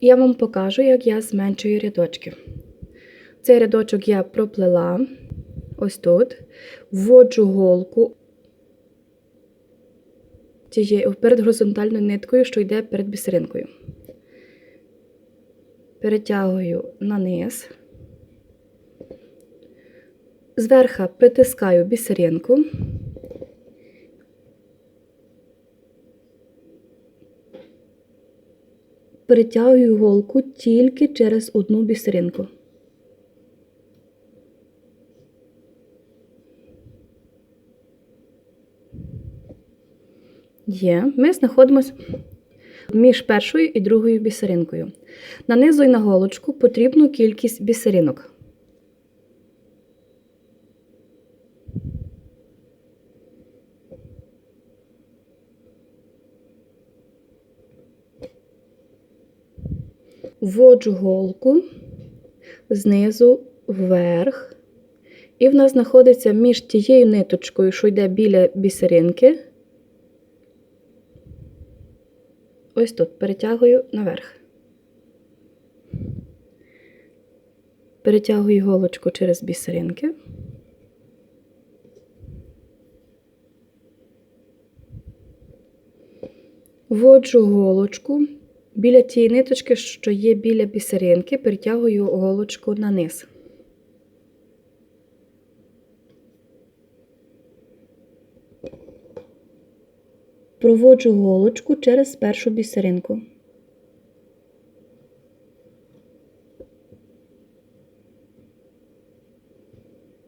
Я вам покажу, як я зменшую рядочки. Цей рядочок я проплела ось тут, вводжу голку перед горизонтальною ниткою, що йде перед бісеринкою. Перетягую на низ. Зверху притискаю бісеринку. Перетягую голку тільки через одну бісеринку. Є. Ми знаходимося між першою і другою бісеринкою. Нанизуй на голочку потрібну кількість бісеринок. Вводжу голку знизу вверх, і в нас знаходиться між тією ниточкою, що йде біля бісеринки. Ось тут перетягую наверх. Перетягую голочку через бісеринки. Вводжу голочку біля тієї ниточки, що є біля бісеринки, перетягую голочку на низ. Проводжу голочку через першу бісеринку.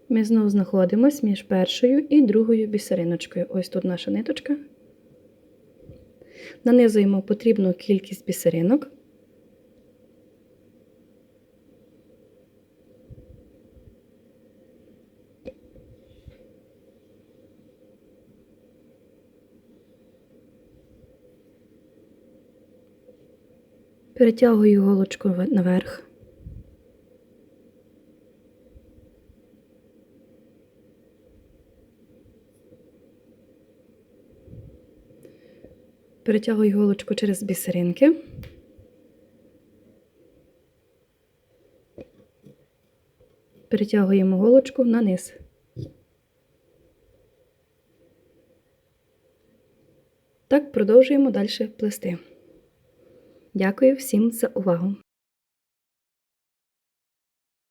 Ми знову знаходимося між першою і другою бісериночкою. Ось тут наша ниточка. Нанизуємо потрібну кількість бісеринок. Перетягую голочку наверх. Перетягую голочку через бісеринки. Перетягуємо голочку на низ. Так продовжуємо далі плести. Дякую всім за увагу!